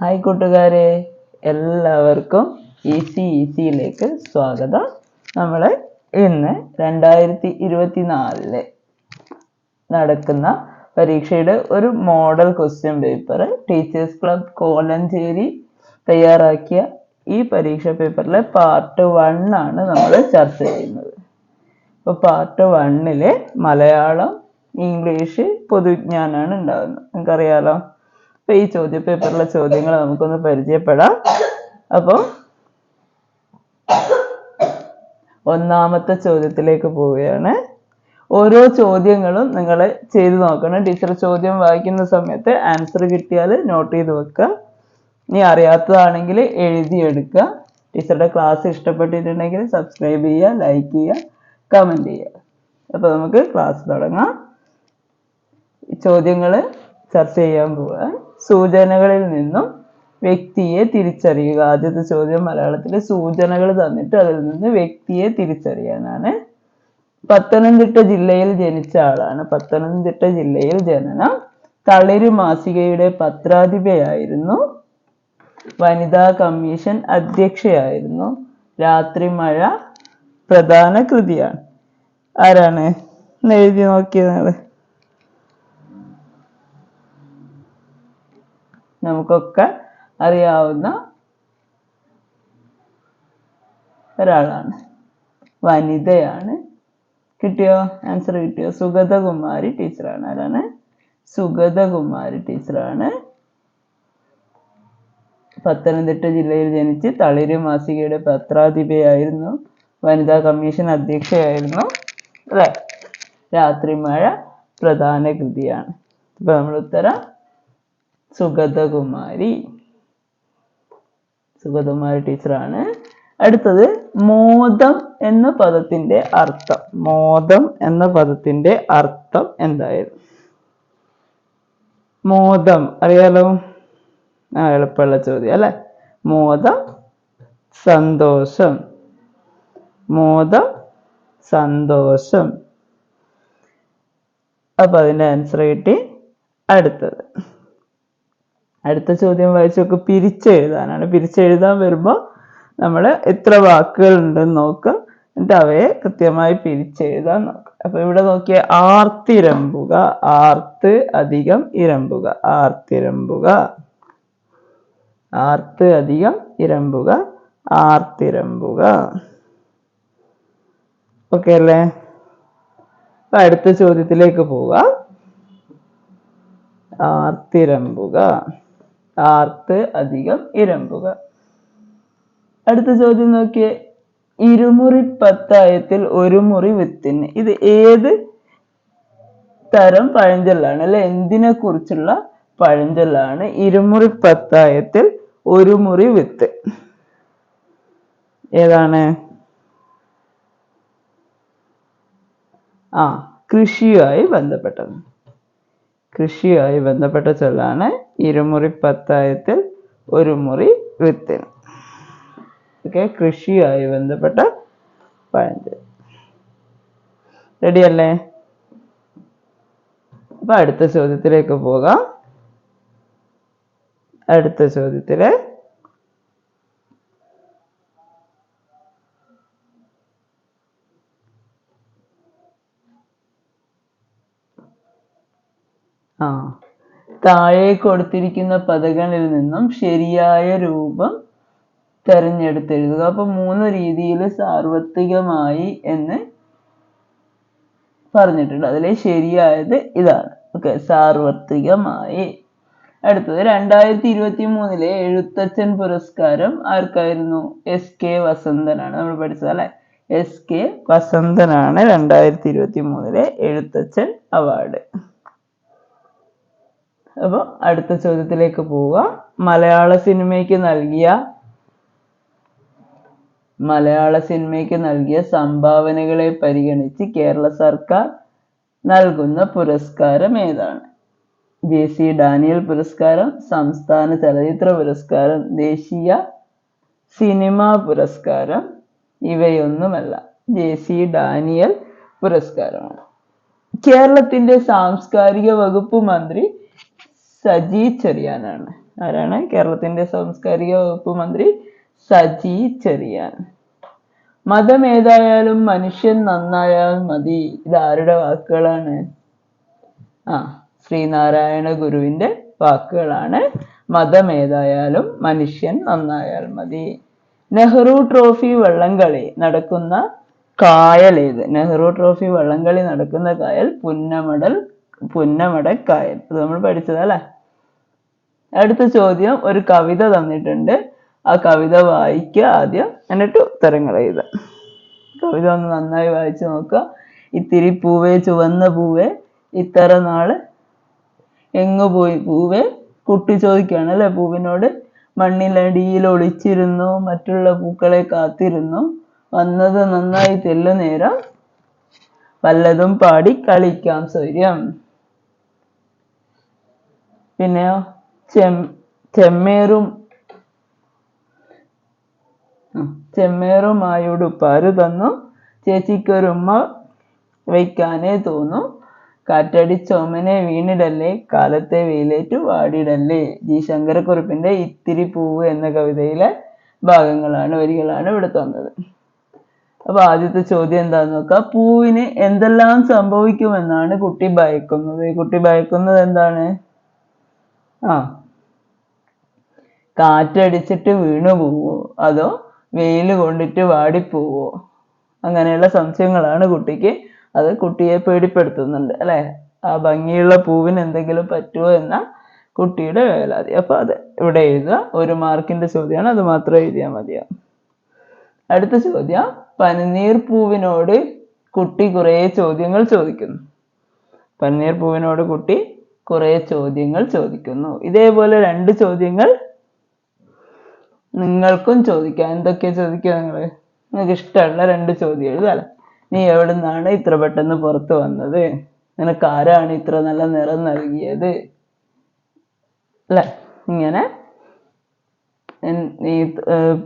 Hi കൂട്ടുകാരെ എല്ലാവർക്കും easy ഈസിയിലേക്ക് സ്വാഗതം. നമ്മൾ ഇന്ന് രണ്ടായിരത്തി ഇരുപത്തി നാലിൽ നടക്കുന്ന പരീക്ഷയുടെ ഒരു model question paper teachers club Kolenchery തയ്യാറാക്കിയ ഈ പരീക്ഷ പേപ്പറിലെ പാർട്ട് വൺ ആണ് നമ്മൾ ചർച്ച ചെയ്യുന്നത്. അപ്പോൾ പാർട്ട് വണ്ണിൽ മലയാളം ഇംഗ്ലീഷ് പൊതുവിജ്ഞാനാണ് ഉണ്ടാകുന്നത് നിങ്ങൾക്കറിയാലോ? അപ്പൊ ഈ ചോദ്യ പേപ്പറിലെ ചോദ്യങ്ങൾ നമുക്കൊന്ന് പരിചയപ്പെടാം. അപ്പോൾ ഒന്നാമത്തെ ചോദ്യത്തിലേക്ക് പോവുകയാണ്. ഓരോ ചോദ്യങ്ങളും നിങ്ങൾ ചെയ്തു നോക്കണം. ടീച്ചർ ചോദ്യം വായിക്കുന്ന സമയത്ത് ആൻസർ കിട്ടിയാൽ നോട്ട് ചെയ്ത് വെക്കുക. ഇനി അറിയാത്തതാണെങ്കിൽ എഴുതിയെടുക്കുക ടീച്ചറുടെ ക്ലാസ് ഇഷ്ടപ്പെട്ടിട്ടുണ്ടെങ്കിൽ സബ്സ്ക്രൈബ് ചെയ്യുക ലൈക്ക് ചെയ്യുക കമന്റ് ചെയ്യുക. അപ്പോൾ നമുക്ക് ക്ലാസ് തുടങ്ങാം. ചോദ്യങ്ങൾ ചർച്ച ചെയ്യാൻ പോവാൻ സൂചനകളിൽ നിന്നും വ്യക്തിയെ തിരിച്ചറിയുക. ആദ്യത്തെ ചോദ്യം മലയാളത്തിലെ സൂചനകൾ തന്നിട്ട് അതിൽ നിന്ന് വ്യക്തിയെ തിരിച്ചറിയാനാണ്. പത്തനംതിട്ട ജില്ലയിൽ ജനിച്ച ആളാണ്. പത്തനംതിട്ട ജില്ലയിൽ ജനനം തളിരു മാസികയുടെ പത്രാധിപയായിരുന്നു. വനിതാ കമ്മീഷൻ അധ്യക്ഷയായിരുന്നു. രാത്രി മഴ പ്രധാന കൃതിയാണ്. ആരാണ്? എഴുതി നോക്കിയത്. നമുക്കൊക്കെ അറിയാവുന്ന ഒരാളാണ്. വനിതയാണ്. കിട്ടിയോ? ആൻസർ കിട്ടിയോ? സുഗതകുമാരി ടീച്ചറാണ് ആരാണ്? സുഗതകുമാരി ടീച്ചറാണ് പത്തനംതിട്ട ജില്ലയിൽ ജനിച്ച് തളിര് മാസികയുടെ പത്രാധിപയായിരുന്നു. വനിതാ കമ്മീഷൻ അധ്യക്ഷയായിരുന്നു. അല്ലെ? രാത്രിമഴ പ്രധാന കൃതിയാണ്. ഇപ്പൊ നമ്മൾ ഉത്തരം സുഗതകുമാരി. സുഗതകുമാരി ടീച്ചറാണ്. അടുത്തത് മോദം എന്ന പദത്തിന്റെ അർത്ഥം. മോദം എന്ന പദത്തിന്റെ അർത്ഥം എന്തായിരുന്നു? മോദം. അറിയാലോ? ആ എളുപ്പമുള്ള ചോദ്യം അല്ലെ? മോദം സന്തോഷം. മോദം സന്തോഷം. അപ്പൊ അതിന്റെ ആൻസർ കിട്ടി അടുത്തത്. അടുത്ത ചോദ്യം വായിച്ചു നോക്ക് പിരിച്ചെഴുതാനാണ്. പിരിച്ചെഴുതാൻ വരുമ്പോൾ നമ്മൾ എത്ര വാക്കുകൾ ഉണ്ടെന്ന് നോക്കുക എന്നിട്ട് അവയെ കൃത്യമായി പിരിച്ചെഴുതാൻ നോക്കുക അപ്പൊ ഇവിടെ നോക്കിയ ആർത്തിരമ്പുക ആർത്ത് അധികം ഇരമ്പുക ആർത്തിരമ്പുക ആർത്ത് അധികം ഇരമ്പുക ആർത്തിരമ്പുക. ഓക്കെ അല്ലേ? അടുത്ത ചോദ്യത്തിലേക്ക് പോവുക ആർത്തിരമ്പുക. ആർത്ത് അധികം ഇരമ്പുക. അടുത്ത ചോദ്യം നോക്കിയേ. ഇരുമുറി പത്തായത്തിൽ ഒരു മുറി വിത്തിന്. ഇത് ഏത് തരം പഴഞ്ചൊല്ലാണ്? അല്ലെ എന്തിനെ കുറിച്ചുള്ള പഴഞ്ചൊല്ലാണ്? ഇരുമുറി പത്തായത്തിൽ ഒരു മുറി വിത്ത്. ഏതാണ്? ആ കൃഷിയുമായി ബന്ധപ്പെട്ടത്. കൃഷിയുമായി ബന്ധപ്പെട്ട ചൊല്ലാണ് ഇരുമുറി പത്തായത്തിൽ ഒരു മുറി വിത്തിന് ഓക്കെ കൃഷിയുമായി ബന്ധപ്പെട്ട പഴഞ്ചൊല്ല് റെഡിയല്ലേ അപ്പൊ അടുത്ത ചോദ്യത്തിലേക്ക് പോകാം. അടുത്ത ചോദ്യത്തിൽ ആ താഴെ കൊടുത്തിരിക്കുന്ന പദങ്ങളിൽ നിന്നും ശരിയായ രൂപം തെരഞ്ഞെടുത്തെഴുതുക. അപ്പൊ മൂന്ന് രീതിയിൽ സാർവത്രികമായി എന്ന് പറഞ്ഞിട്ടുണ്ട്. അതിലെ ശരിയായത് ഇതാണ്. ഓക്കെ സാർവത്രികമായി. അടുത്തത് രണ്ടായിരത്തി ഇരുപത്തി മൂന്നിലെ എഴുത്തച്ഛൻ പുരസ്കാരം ആർക്കായിരുന്നു? എസ് കെ വസന്തനാണ്. നമ്മൾ പഠിച്ചത് അല്ലെ? എസ് കെ വസന്തനാണ് രണ്ടായിരത്തി ഇരുപത്തി മൂന്നിലെ എഴുത്തച്ഛൻ അവാർഡ്. അപ്പൊ അടുത്ത ചോദ്യത്തിലേക്ക് പോവുക. മലയാള സിനിമയ്ക്ക് നൽകിയ മലയാള സിനിമയ്ക്ക് നൽകിയ സംഭാവനകളെ പരിഗണിച്ച് കേരള സർക്കാർ നൽകുന്ന പുരസ്കാരം ഏതാണ്? ജെ സി ഡാനിയൽ പുരസ്കാരം സംസ്ഥാന ചലച്ചിത്ര പുരസ്കാരം ദേശീയ സിനിമാ പുരസ്കാരം ഇവയൊന്നുമല്ല. ജെ സി ഡാനിയൽ പുരസ്കാരമാണ്. കേരളത്തിന്റെ സാംസ്കാരിക വകുപ്പ് മന്ത്രി സജി ചെറിയാനാണ് ആരാണ്? കേരളത്തിന്റെ സാംസ്കാരിക വകുപ്പ് മന്ത്രി സജി ചെറിയാൻ മതം ഏതായാലും മനുഷ്യൻ നന്നായാൽ മതി. ഇത് ആരുടെ വാക്കുകളാണ്? ആ ശ്രീനാരായണ ഗുരുവിന്റെ വാക്കുകളാണ്. മതം ഏതായാലും മനുഷ്യൻ നന്നായാൽ മതി. നെഹ്റു ട്രോഫി വള്ളംകളി നടക്കുന്ന കായൽ ഏത്? നെഹ്റു ട്രോഫി വള്ളംകളി നടക്കുന്ന കായൽ പുന്നമടൽ പുന്നമട കായൽ. അത് നമ്മൾ പഠിച്ചതല്ലേ? അടുത്ത ചോദ്യം ഒരു കവിത തന്നിട്ടുണ്ട്. ആ കവിത വായിക്കുക ആദ്യം. എന്നിട്ട് ഉത്തരങ്ങൾ എഴുതുക. കവിത ഒന്ന് നന്നായി വായിച്ചു നോക്കുക. ഇത്തിരി പൂവേ ചുവന്ന പൂവേ ഇത്ര നാൾ എങ്ങു പോയി പൂവേ? കുട്ടി ചോദിക്കുകയാണ് അല്ലെ പൂവിനോട്. മണ്ണിലടിയിൽ ഒളിച്ചിരുന്നു മറ്റുള്ള പൂക്കളെ കാത്തിരുന്നു. വന്നത് നന്നായി തെല്ലു നേരം. വല്ലതും പാടി കളിക്കാം സ്വര്യം. പിന്നെയോ? ചെമ്മേറും ചെമ്മേറുമായോട് ചെമ്മേറുമായുടുപ്പാരു തന്നു ചേച്ചിക്കൊരുമ്മ വയ്ക്കാനേ തോന്നു. കാറ്റടിച്ചോമനെ വീണിടല്ലേ കാലത്തെ വെയിലേറ്റു വാടിടല്ലേ. ജി. ശങ്കരക്കുറുപ്പിന്റെ ഇത്തിരി പൂവ് എന്ന കവിതയിലെ ഭാഗങ്ങളാണ് വരികളാണ് ഇവിടെ തന്നത്. അപ്പൊ ആദ്യത്തെ ചോദ്യം എന്താന്ന് നോക്കാം. പൂവിന് എന്തെല്ലാം സംഭവിക്കുമെന്നാണ് കുട്ടി ഭയക്കുന്നത്. കുട്ടി ഭയക്കുന്നത് എന്താണ്? ആ കാറ്റടിച്ചിട്ട് വീണു പോവോ? അതോ വെയിൽ കൊണ്ടിട്ട് വാടിപ്പോവോ? അങ്ങനെയുള്ള സംശയങ്ങളാണ് കുട്ടിക്ക്. അത് കുട്ടിയെ പേടിപ്പെടുത്തുന്നുണ്ട് അല്ലെ? ആ ഭംഗിയുള്ള പൂവിന് എന്തെങ്കിലും പറ്റുമോ എന്ന കുട്ടിയുടെ വേലാതി അപ്പൊ അത് ഇവിടെ എഴുതുക. ഒരു മാർക്കിന്റെ ചോദ്യമാണ്. അത് മാത്രം എഴുതിയാൽ മതിയാവും അടുത്ത ചോദ്യം. പനിനീർ പൂവിനോട് കുട്ടി കുറേ ചോദ്യങ്ങൾ ചോദിക്കുന്നു. പനിനീർ പൂവിനോട് കുട്ടി കുറേ ചോദ്യങ്ങൾ ചോദിക്കുന്നു. ഇതേപോലെ രണ്ട് ചോദ്യങ്ങൾ നിങ്ങൾക്കും ചോദിക്കാം. എന്തൊക്കെയാ ചോദിക്കുക നിങ്ങൾ നിങ്ങൾക്ക് ഇഷ്ടമുള്ള രണ്ട് ചോദ്യം എഴുതാല നീ എവിടെ നിന്നാണ് ഇത്ര പെട്ടെന്ന് പുറത്ത് വന്നത്? നിനക്ക് ആരാണ് ഇത്ര നല്ല നിറം നൽകിയത്? അല്ലെ? ഇങ്ങനെ. ഈ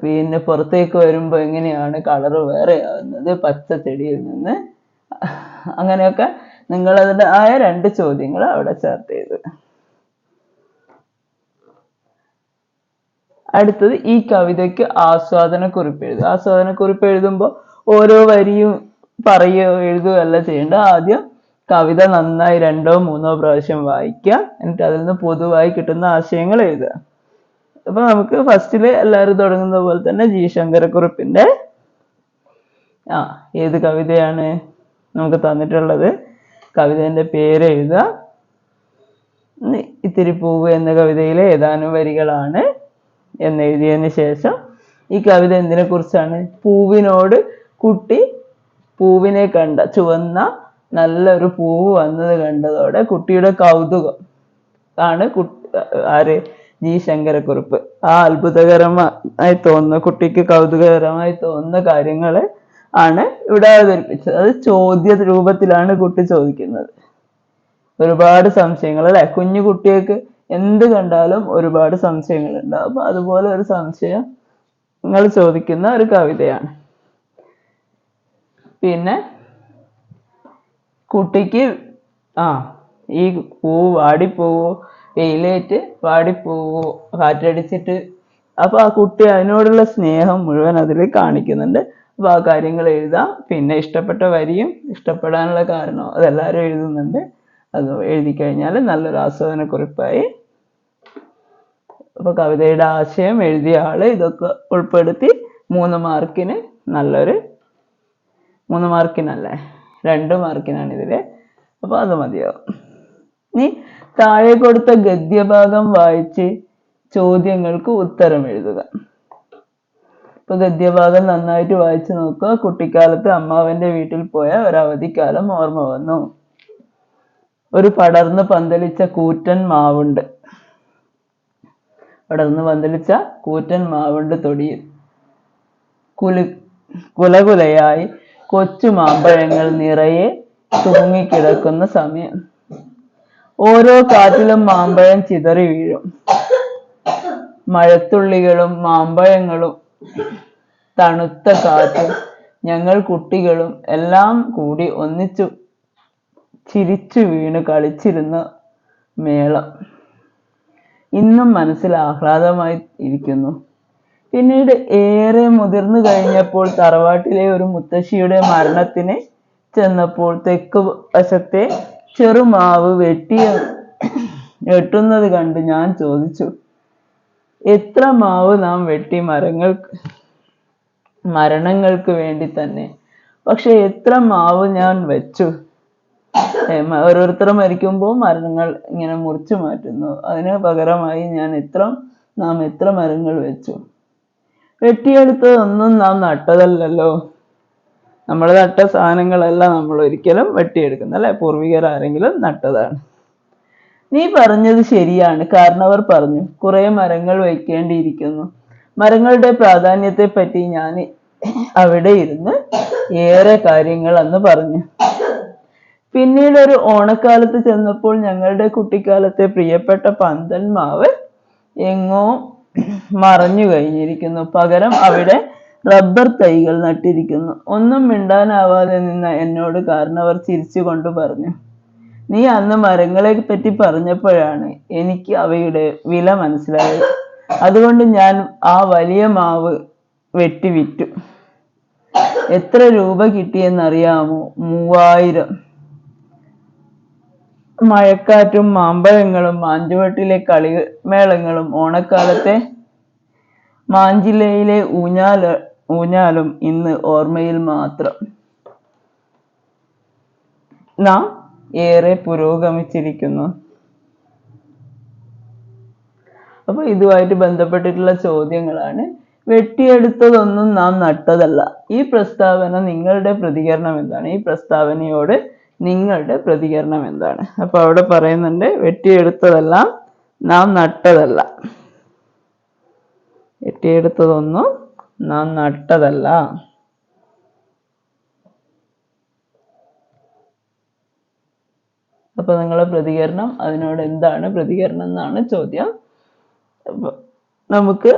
പിന്നെ പുറത്തേക്ക് വരുമ്പോൾ എങ്ങനെയാണ് കളറ് വേറെ ആവുന്നത് പച്ച ചെടിയിൽ നിന്ന്. അങ്ങനെയൊക്കെ നിങ്ങളതിന്റെ ആയ രണ്ട് ചോദ്യങ്ങൾ അവിടെ ചേർത്ത് ചെയ്തു അടുത്തത് ഈ കവിതയ്ക്ക് ആസ്വാദന കുറിപ്പ് എഴുതുക. ആസ്വാദന കുറിപ്പ് എഴുതുമ്പോൾ ഓരോ വരിയും പറയുകയോ എഴുതുകയോ അല്ല ചെയ്യേണ്ട. ആദ്യം കവിത നന്നായി രണ്ടോ മൂന്നോ പ്രാവശ്യം വായിക്കുക. എന്നിട്ട് അതിൽ നിന്ന് പൊതുവായി കിട്ടുന്ന ആശയങ്ങൾ എഴുതുക. അപ്പൊ നമുക്ക് ഫസ്റ്റിൽ എല്ലാവരും തുടങ്ങുന്ന പോലെ തന്നെ ജി ശങ്കരക്കുറുപ്പിന്റെ ആ ഏത് കവിതയാണ് നമുക്ക് തന്നിട്ടുള്ളത്? കവിതേന്റെ പേര് എഴുതുക. ഇത്തിരി പൂവ് എന്ന കവിതയിലെ ഏതാനും വരികളാണ്. എന്നെഴുതിയതിന് ശേഷം ഈ കവിത എന്തിനെ കുറിച്ചാണ്? പൂവിനോട് കുട്ടി പൂവിനെ കണ്ട ചുവന്ന നല്ലൊരു പൂവ് വന്നത് കണ്ടതോടെ കുട്ടിയുടെ കൗതുകം ആണ് ആര്? ജി ശങ്കരക്കുറുപ്പ്. ആ അത്ഭുതകരമായി തോന്നുന്ന കുട്ടിക്ക് കൗതുകകരമായി തോന്നുന്ന കാര്യങ്ങളെ ആണ് ഇവിടെ അവതരിപ്പിച്ചത്. അത് ചോദ്യ രൂപത്തിലാണ് കുട്ടി ചോദിക്കുന്നത്. ഒരുപാട് സംശയങ്ങൾ അല്ലെ? കുഞ്ഞു കുട്ടികൾക്ക് എന്ത് കണ്ടാലും ഒരുപാട് സംശയങ്ങൾ ഉണ്ടാവും അപ്പൊ അതുപോലെ ഒരു സംശയം നിങ്ങൾ ചോദിക്കുന്ന ഒരു കവിതയാണ്. പിന്നെ കുട്ടിക്ക് ആ ഈ പൂ വാടിപ്പോവോ വെയിലേറ്റ് വാടിപ്പോവോ കാറ്റടിച്ചിട്ട് അപ്പോൾ ആ കുട്ടി അതിനോടുള്ള സ്നേഹം മുഴുവൻ അതിൽ കാണിക്കുന്നുണ്ട്. അപ്പൊ ആ കാര്യങ്ങൾ എഴുതാം. പിന്നെ ഇഷ്ടപ്പെട്ട വരിയും ഇഷ്ടപ്പെടാനുള്ള കാരണവും അതെല്ലാവരും എഴുതുന്നുണ്ട്. അത് എഴുതി കഴിഞ്ഞാൽ നല്ലൊരു ആസ്വാദനക്കുറിപ്പായി. അപ്പൊ കവിതയുടെ ആശയം എഴുതിയ ആൾ ഇതൊക്കെ ഉൾപ്പെടുത്തി മൂന്ന് മാർക്കിന് നല്ലൊരു മൂന്ന് മാർക്കിനല്ലേ? രണ്ട് മാർക്കിനാണ് ഇതിൽ. അപ്പൊ അത് മതിയാവും ഇനി താഴെ കൊടുത്ത ഗദ്യഭാഗം വായിച്ച് ചോദ്യങ്ങൾക്ക് ഉത്തരം എഴുതുക. ഇപ്പൊ ഗദ്യഭാഗം നന്നായിട്ട് വായിച്ചു നോക്കുക. കുട്ടിക്കാലത്ത് അമ്മാവന്റെ വീട്ടിൽ പോയ ഒരവധിക്കാലം ഓർമ്മ വന്നു. ഒരു പടർന്ന് പന്തലിച്ച കൂറ്റൻ മാവുണ്ട്. പടർന്ന് പന്തലിച്ച കൂറ്റൻ മാവുണ്ട് തൊടിയിൽ. കുലു കുലകുലയായി കൊച്ചു മാമ്പഴങ്ങൾ നിറയെ തൂങ്ങിക്കിടക്കുന്ന സമയം. ഓരോ കാറ്റിലും മാമ്പഴം ചിതറി വീഴും. മഴത്തുള്ളികളും മാമ്പഴങ്ങളും തണുത്ത കാറ്റും ഞങ്ങൾ കുട്ടികളും എല്ലാം കൂടി ഒന്നിച്ചു ചിരിച്ചു വീണ് കളിച്ചിരുന്ന മേളം. ഇന്നും മനസ്സിൽ ആഹ്ലാദമായി ഇരിക്കുന്നു. പിന്നീട് ഏറെ മുതിർന്നു കഴിഞ്ഞപ്പോൾ തറവാട്ടിലെ ഒരു മുത്തശ്ശിയുടെ മരണത്തിന് ചെന്നപ്പോൾ തെക്ക് വശത്തെ ചെറുമാവ് വെട്ടിയ വെട്ടുന്നത് കണ്ട് ഞാൻ ചോദിച്ചു എത്ര മാവ് നാം വെട്ടി മരങ്ങൾ മരണങ്ങൾക്ക് വേണ്ടി തന്നെ? പക്ഷെ എത്ര മാവ് ഞാൻ വെച്ചു? ഓരോരുത്തർ മരിക്കുമ്പോൾ മരങ്ങൾ ഇങ്ങനെ മുറിച്ചു മാറ്റുന്നു. അതിന് പകരമായി ഞാൻ എത്ര നാം എത്ര മരങ്ങൾ വെച്ചു? വെട്ടിയെടുത്തതൊന്നും നാം നട്ടതല്ലല്ലോ. നമ്മൾ നട്ട സാധനങ്ങളല്ല നമ്മൾ ഒരിക്കലും വെട്ടിയെടുക്കുന്ന അല്ലെ? പൂർവികർ ആരെങ്കിലും നട്ടതാണ്. നീ പറഞ്ഞത് ശരിയാണ്. കാരണവർ പറഞ്ഞു കുറെ മരങ്ങൾ വയ്ക്കേണ്ടിയിരിക്കുന്നു മരങ്ങളുടെ പ്രാധാന്യത്തെ പറ്റി ഞാൻ അവിടെ ഇരുന്ന് ഏറെ കാര്യങ്ങൾ അന്ന് പറഞ്ഞു. പിന്നീട് ഒരു ഓണക്കാലത്ത് ചെന്നപ്പോൾ ഞങ്ങളുടെ കുട്ടിക്കാലത്തെ പ്രിയപ്പെട്ട പന്തൽ മാവ് എങ്ങോ മറഞ്ഞു കഴിഞ്ഞിരിക്കുന്നു. പകരം അവിടെ റബ്ബർ തൈകൾ നട്ടിരിക്കുന്നു. ഒന്നും മിണ്ടാനാവാതെ നിന്ന എന്നോട് കാരണവർ ചിരിച്ചുകൊണ്ട് പറഞ്ഞു നീ അന്ന് മരങ്ങളെ പറ്റി പറഞ്ഞപ്പോഴാണ് എനിക്ക് അവയുടെ വില മനസ്സിലായത്. അതുകൊണ്ട് ഞാൻ ആ വലിയ മാവ് വെട്ടി വിറ്റു എത്ര രൂപ കിട്ടിയെന്നറിയാമോ? മൂവായിരം. മഴക്കാറ്റും മാമ്പഴങ്ങളും മാഞ്ചുവട്ടിലെ കളിമേളങ്ങളും ഓണക്കാലത്തെ മാഞ്ചിലയിലെ ഊഞ്ഞാല ഊഞ്ഞാലും ഇന്ന് ഓർമ്മയിൽ മാത്രം. നാം ഏറെ പുരോഗമിച്ചിരിക്കുന്നു. അപ്പൊ ഇതുമായിട്ട് ബന്ധപ്പെട്ടിട്ടുള്ള ചോദ്യങ്ങളാണ്. വെട്ടിയെടുത്തതൊന്നും നാം നട്ടതല്ല. ഈ പ്രസ്താവന നിങ്ങളുടെ പ്രതികരണം എന്താണ്? ഈ പ്രസ്താവനയോട് നിങ്ങളുടെ പ്രതികരണം എന്താണ്? അപ്പൊ അവിടെ പറയുന്നുണ്ട് വെട്ടിയെടുത്തതെല്ലാം നാം നട്ടതല്ല. വെട്ടിയെടുത്തതൊന്നും നാം നട്ടതല്ല. അപ്പൊ നിങ്ങളുടെ പ്രതികരണം അതിനോട് എന്താണ് പ്രതികരണം എന്നാണ് ചോദ്യം. നമുക്ക്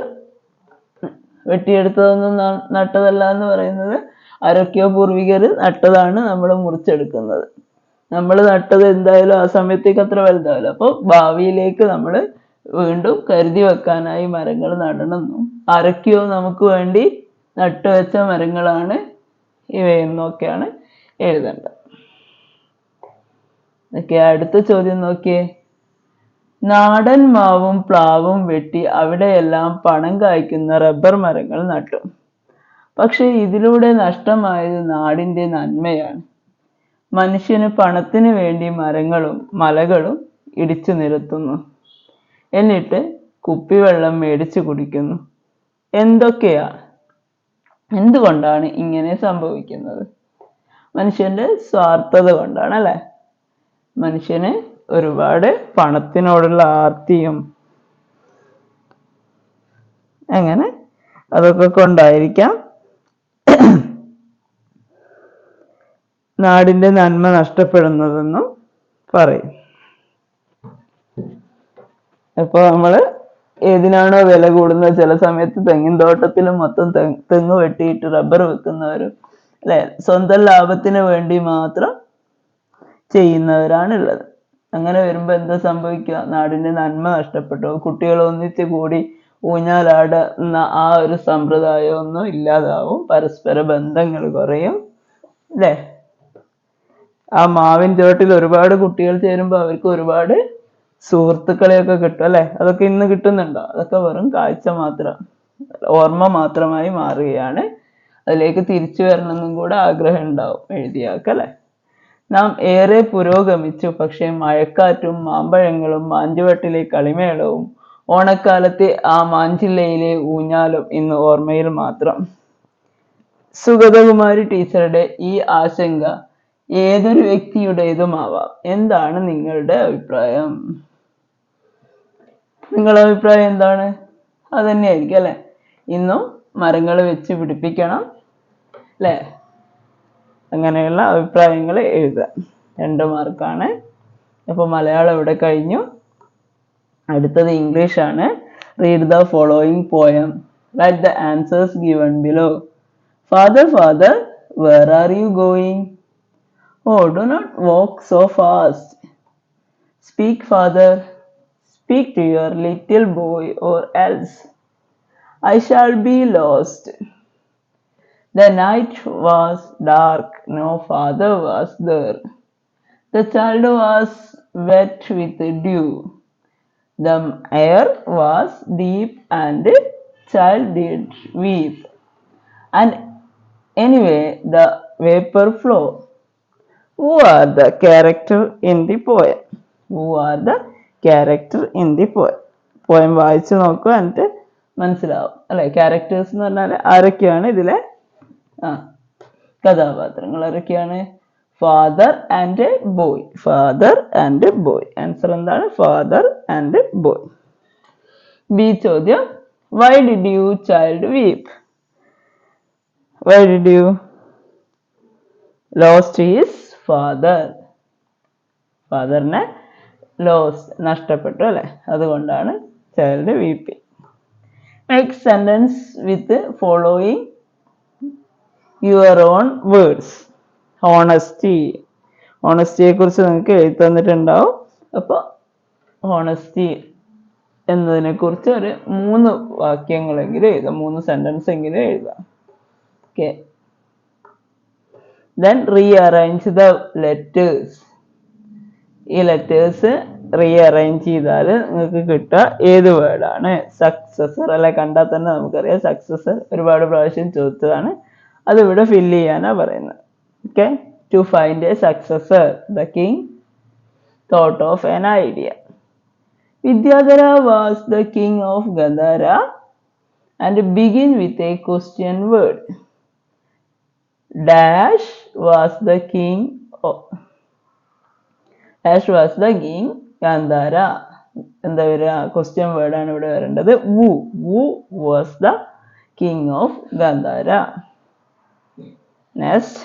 വെട്ടിയെടുത്തതൊന്നും നട്ടതല്ല എന്ന് പറയുന്നത് ആരൊക്കെയോ പൂർവികർ നട്ടതാണ് നമ്മൾ മുറിച്ചെടുക്കുന്നത്. നമ്മൾ നട്ടത് എന്തായാലും ആ സമയത്തേക്ക് അത്ര വലുതാവില്ല. അപ്പോൾ ഭാവിയിലേക്ക് നമ്മൾ വീണ്ടും കരുതി വെക്കാനായി മരങ്ങൾ നടണമെന്നും ആരൊക്കെയോ നമുക്ക് വേണ്ടി നട്ടുവെച്ച മരങ്ങളാണ് ഇവയെന്നൊക്കെയാണ് എഴുതേണ്ടത്. ഓക്കെ അടുത്ത ചോദ്യം നോക്കിയേ. നാടൻ മാവും പ്ലാവും വെട്ടി അവിടെയെല്ലാം പണം കായ്ക്കുന്ന റബ്ബർ മരങ്ങൾ നട്ടു. പക്ഷെ ഇതിലൂടെ നഷ്ടമായത് നാടിന്റെ നന്മയാണ്. മനുഷ്യന് പണത്തിന് വേണ്ടി മരങ്ങളും മലകളും ഇടിച്ചു നിരത്തുന്നു. എന്നിട്ട് കുപ്പിവെള്ളം മേടിച്ചു കുടിക്കുന്നു. എന്തൊക്കെയാ? എന്തുകൊണ്ടാണ് ഇങ്ങനെ സംഭവിക്കുന്നത്? മനുഷ്യന്റെ സ്വാർത്ഥത കൊണ്ടാണ് അല്ലെ? മനുഷ്യന് ഒരുപാട് പണത്തിനോടുള്ള ആർത്തിയും അങ്ങനെ അതൊക്കെ കൊണ്ടായിരിക്കാം നാടിന്റെ നന്മ നഷ്ടപ്പെടുന്നതെന്നും പറയും. അപ്പൊ നമ്മൾ ഏതിനാണോ വില കൂടുന്നത്? ചില സമയത്ത് തെങ്ങിൻ തോട്ടത്തിൽ മൊത്തം തെങ്ങ് വെട്ടിയിട്ട് റബ്ബർ വെക്കുന്നവരും അല്ലെ? സ്വന്തം ലാഭത്തിന് വേണ്ടി മാത്രം ചെയ്യുന്നവരാണുള്ളത്. അങ്ങനെ വരുമ്പോൾ എന്താ സംഭവിക്കുക? നാടിന്റെ നന്മ നഷ്ടപ്പെട്ടു. കുട്ടികൾ ഒന്നിച്ച് കൂടി ഊഞ്ഞാലാടുന്ന ആ ഒരു സമ്പ്രദായം ഒന്നും ഇല്ലാതാവും. പരസ്പര ബന്ധങ്ങൾ കുറയും. അല്ലേ ആ മാവിൻ ചോട്ടിൽ ഒരുപാട് കുട്ടികൾ ചേരുമ്പോൾ അവർക്ക് ഒരുപാട് സുഹൃത്തുക്കളെയൊക്കെ കിട്ടും അല്ലെ? അതൊക്കെ ഇന്ന് കിട്ടുന്നുണ്ടോ? അതൊക്കെ വെറും കാഴ്ച മാത്രം ഓർമ്മ മാത്രമായി മാറുകയാണ്. അതിലേക്ക് തിരിച്ചു വരണമെന്നും കൂടെ ആഗ്രഹം ഉണ്ടാവും എഴുതിയാക്കല്ലേ നാം ഏറെ പുരോഗമിച്ചു. പക്ഷേ മഴക്കാറ്റും മാമ്പഴങ്ങളും മാഞ്ചുവട്ടിലെ കളിമേളവും ഓണക്കാലത്തെ ആ മാഞ്ചില്ലയിലെ ഊഞ്ഞാലും ഇന്ന് ഓർമ്മയിൽ മാത്രം. സുഗതകുമാരി ടീച്ചറുടെ ഈ ആശങ്ക ഏതൊരു വ്യക്തിയുടേതുമാവാം. എന്താണ് നിങ്ങളുടെ അഭിപ്രായം? നിങ്ങളുടെ അഭിപ്രായം എന്താണ്? അത് തന്നെയായിരിക്കും അല്ലെ? ഇന്നും മരങ്ങൾ വെച്ച് പിടിപ്പിക്കണം അല്ലേ? അങ്ങനെയുള്ള അഭിപ്രായങ്ങൾ എഴുതാം രണ്ട് മാർക്കാണ് അപ്പോൾ മലയാളം ഇവിടെ കഴിഞ്ഞു? അടുത്തത് ഇംഗ്ലീഷ് ആണ് read the following poem write the answers given below father father where are you going oh do not walk so fast speak father speak to your little boy, or else I shall be lost. The night was dark, no father was there. The child was wet with dew. The air was deep and child did weep. And anyway, the vapor flow. Who are the character in the poem? Who are the character in the poem? Poem വായിച്ചു നോക്കുക എന്നിട്ട് മനസ്സിലാവും അല്ലെ characters എന്ന് പറഞ്ഞാൽ ആരൊക്കെയാണ് ഇതിലെ ആ കഥാപാത്രങ്ങൾ ആരൊക്കെയാണ് father and a boy father and a boy answer എന്താണ്? Father and a boy B ചോദ്യം. Why did you child weep why did you lost is father ഫാദറിനെ loss നഷ്ടപ്പെട്ടു അല്ലെ? അതുകൊണ്ടാണ് child weep make sentence with following your own words honesty ഓണസ്റ്റിയെ കുറിച്ച് നിങ്ങൾക്ക് എഴുതി തന്നിട്ടുണ്ടാവും അപ്പോൾ honesty എന്നതിനെ കുറിച്ച് ഒരു മൂന്ന് വാക്യങ്ങളെങ്കിലും എഴുതാം. മൂന്ന് സെന്റൻസ് എങ്കിലും എഴുതാം. Okay then rearrange the letters ഈ ലെറ്റേഴ്സ് റീഅറേഞ്ച് ചെയ്താൽ നിങ്ങൾക്ക് കിട്ടുക ഏത് വേർഡാണ് സക്സസർ അല്ലെ കണ്ടാൽ തന്നെ നമുക്കറിയാം. സക്സസർ ഒരുപാട് പ്രാവശ്യം ചോദിച്ചതാണ്. അതിവിടെ ഫില്ല് ചെയ്യാനാണ് പറയുന്നത്. okay to find a successor the king thought of an idea Vidyadhara was the king of Gandhara and begin with a question word dash was the king dash was the king Gandhara എന്താ വരിക question വേർഡാണ് ഇവിടെ വരേണ്ടത് who who was the king of Gandhara next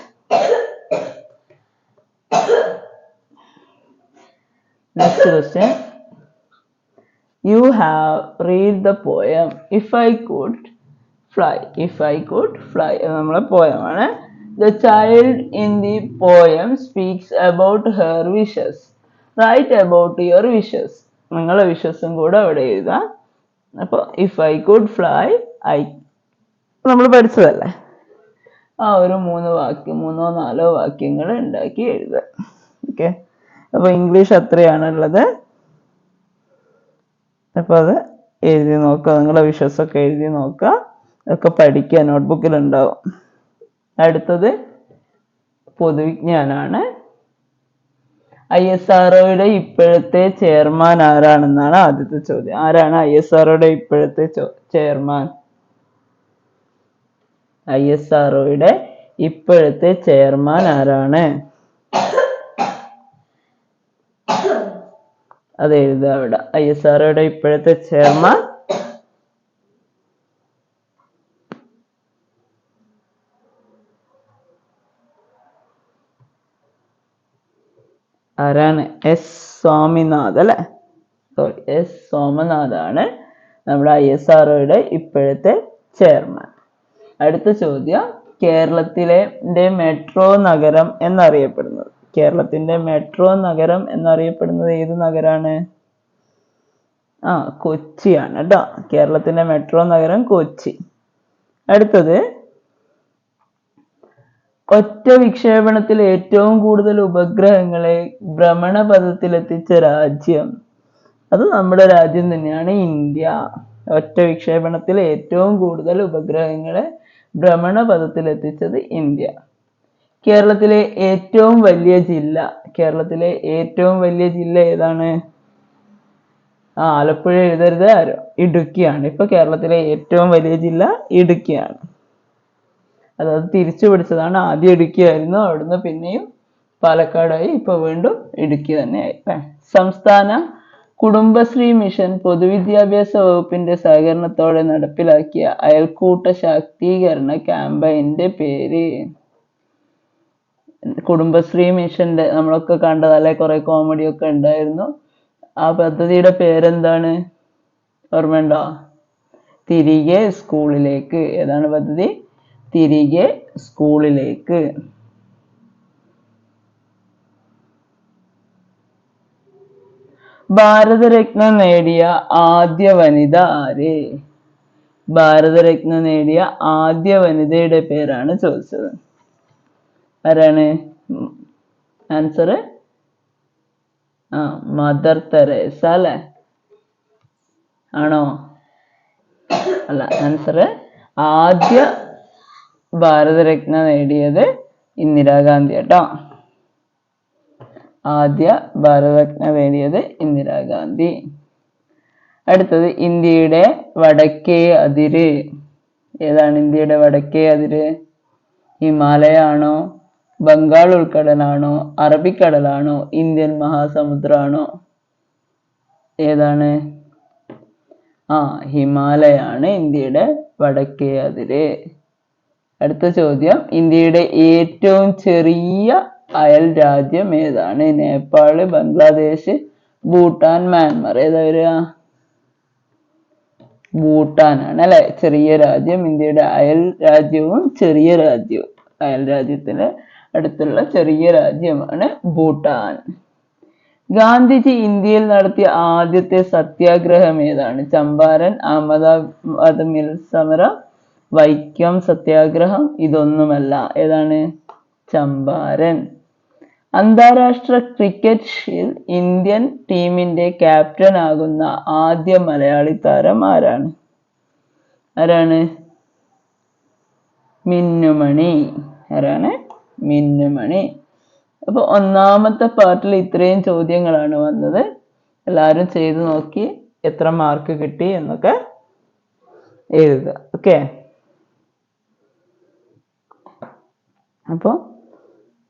next question you have read the poem if I Could fly if I Could fly നമ്മളെ പോയമാണ് the child in the poem speaks about her wishes write about your wishes നിങ്ങളെ വിഷസും കൂടെ അവിടെ എഴുതാം. അപ്പോൾ if I could fly I നമ്മൾ പഠിച്ചതല്ലേ? ആ ഒരു മൂന്ന് വാക്യം മൂന്നോ നാലോ വാക്യങ്ങൾ ഉണ്ടാക്കി എഴുതുക. ഓക്കെ അപ്പോൾ ഇംഗ്ലീഷ് അത്രയാണുള്ളത്. അപ്പോൾ അത് എഴുതി നോക്കുക. നിങ്ങളുടെ വിഷസൊക്കെ എഴുതി നോക്കുക. അതൊക്കെ പഠിക്കുക. നോട്ട്ബുക്കിൽ ഉണ്ടാവും അടുത്തത് പൊതുവിജ്ഞാനാണ്. ഐ എസ് ആർഒയുടെ ഇപ്പോഴത്തെ ചെയർമാൻ ആരാണെന്നാണ് ആദ്യത്തെ ചോദ്യം. ആരാണ് ഐ എസ് ആർഒയുടെ ഇപ്പോഴത്തെ ചെയർമാൻ? ഐ എസ് ആർഒയുടെ ഇപ്പോഴത്തെ ചെയർമാൻ ആരാണ്? അത് എഴുതുക അവിടെ. ഐ എസ് ആർഒയുടെ ഇപ്പോഴത്തെ ചെയർമാൻ? ആരാണ്? എസ് സ്വാമിനാഥ് അല്ലെ? സോറി എസ് സോമനാഥാണ് നമ്മുടെ ഐ എസ് ആർഒയുടെ ഇപ്പോഴത്തെ ചെയർമാൻ. അടുത്ത ചോദ്യം കേരളത്തിലെ മെട്രോ നഗരം എന്നറിയപ്പെടുന്നത്. കേരളത്തിന്റെ മെട്രോ നഗരം എന്നറിയപ്പെടുന്നത് ഏത് നഗരാണ്? ആ കൊച്ചിയാണ് കേട്ടോ കേരളത്തിന്റെ മെട്രോ നഗരം കൊച്ചി. അടുത്തത് ഒറ്റ വിക്ഷേപണത്തിൽ ഏറ്റവും കൂടുതൽ ഉപഗ്രഹങ്ങളെ ഭ്രമണപഥത്തിൽ എത്തിച്ച രാജ്യം. അത് നമ്മുടെ രാജ്യം തന്നെയാണ് ഇന്ത്യ. ഒറ്റ വിക്ഷേപണത്തിൽ ഏറ്റവും കൂടുതൽ ഉപഗ്രഹങ്ങളെ ഭ്രമണപഥത്തിലെത്തിച്ചത് ഇന്ത്യ. കേരളത്തിലെ ഏറ്റവും വലിയ ജില്ല കേരളത്തിലെ ഏറ്റവും വലിയ ജില്ല ഏതാണ്? ആ ആലപ്പുഴ എഴുതരുത് ആരോ? ഇടുക്കിയാണ്. ഇപ്പൊ കേരളത്തിലെ ഏറ്റവും വലിയ ജില്ല ഇടുക്കിയാണ്. അതായത് തിരിച്ചു പിടിച്ചതാണ് ആദ്യം ഇടുക്കിയായിരുന്നു അവിടുന്ന് പിന്നെയും പാലക്കാടായി ഇപ്പൊ വീണ്ടും ഇടുക്കി തന്നെയായി? സംസ്ഥാന കുടുംബശ്രീ മിഷൻ പൊതുവിദ്യാഭ്യാസ വകുപ്പിന്റെ സഹകരണത്തോടെ നടപ്പിലാക്കിയ അയൽക്കൂട്ട ശാക്തീകരണ ക്യാമ്പയിന്റെ പേര്. കുടുംബശ്രീ മിഷന്റെ നമ്മളൊക്കെ കണ്ടതല്ലേ കുറെ കോമഡി ഒക്കെ ഉണ്ടായിരുന്നു. ആ പദ്ധതിയുടെ പേരെന്താണ്? ഓർമ്മയുണ്ടോ തിരികെ സ്കൂളിലേക്ക്. ഏതാണ് പദ്ധതി? തിരികെ സ്കൂളിലേക്ക്. ഭാരതരത്ന നേടിയ ആദ്യ വനിത ആര്? ഭാരതരത്ന നേടിയ ആദ്യ വനിതയുടെ പേരാണ് ചോദിച്ചത്. ആരാണ്? ആൻസർ ആ മദർ തെരേസ അല്ലെ? ആണോ? അല്ല ആൻസർ ആദ്യ ഭാരതരത്ന നേടിയത് ഇന്ദിരാഗാന്ധി കേട്ടോ ആദ്യ ഭാരതരത്ന നേടിയത് ഇന്ദിരാഗാന്ധി അടുത്തത് ഇന്ത്യയുടെ വടക്കേ അതിര്. ഏതാണ് ഇന്ത്യയുടെ വടക്കേ അതിര്? ഹിമാലയ ആണോ ബംഗാൾ ഉൾക്കടലാണോ? അറബിക്കടലാണോ? ഇന്ത്യൻ മഹാസമുദ്രമാണോ ഏതാണ്? ആ ഹിമാലയാണ് ഇന്ത്യയുടെ വടക്കേ അതിര്. അടുത്ത ചോദ്യം ഇന്ത്യയുടെ ഏറ്റവും ചെറിയ അയൽ രാജ്യം ഏതാണ്? നേപ്പാൾ ബംഗ്ലാദേശ് ഭൂട്ടാൻ മ്യാൻമർ. ഏതാ വരിക? ഭൂട്ടാനാണ് അല്ലെ? ചെറിയ രാജ്യം ഇന്ത്യയുടെ അയൽ രാജ്യവും ചെറിയ രാജ്യവും. അയൽ രാജ്യത്തിന് അടുത്തുള്ള ചെറിയ രാജ്യമാണ് ഭൂട്ടാൻ. ഗാന്ധിജി ഇന്ത്യയിൽ നടത്തിയ ആദ്യത്തെ സത്യാഗ്രഹം ഏതാണ്? ചമ്പാരൻ അഹമ്മദാബാദ് മിൽ സമരം വൈക്കം സത്യാഗ്രഹം ഇതൊന്നുമല്ല. ഏതാണ്? ചമ്പാരൻ. അന്താരാഷ്ട്ര ക്രിക്കറ്റിൽ ഇന്ത്യൻ ടീമിന്റെ ക്യാപ്റ്റൻ ആകുന്ന ആദ്യ മലയാളി താരം ആരാണ്? ആരാണ്? മിന്നുമണി. ആരാണ്? മിന്നുമണി. അപ്പൊ ഒന്നാമത്തെ പാർട്ടിൽ ഇത്രയും ചോദ്യങ്ങളാണ് വന്നത്. എല്ലാവരും ചെയ്തു നോക്കി എത്ര മാർക്ക് കിട്ടി എന്നൊക്കെ എഴുതുക. ഓക്കെ അപ്പോൾ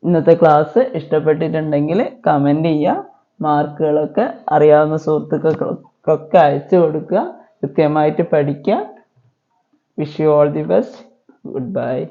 ഇന്നത്തെ ക്ലാസ് ഇഷ്ടപ്പെട്ടിട്ടുണ്ടെങ്കിൽ കമന്റ് ചെയ്യുക. മാർക്കുകളൊക്കെ അറിയാവുന്ന സുഹൃത്തുക്കൾക്കൊക്കെ അയച്ചു കൊടുക്കുക. കൃത്യമായിട്ട് പഠിക്കുക. Wish you all the best goodbye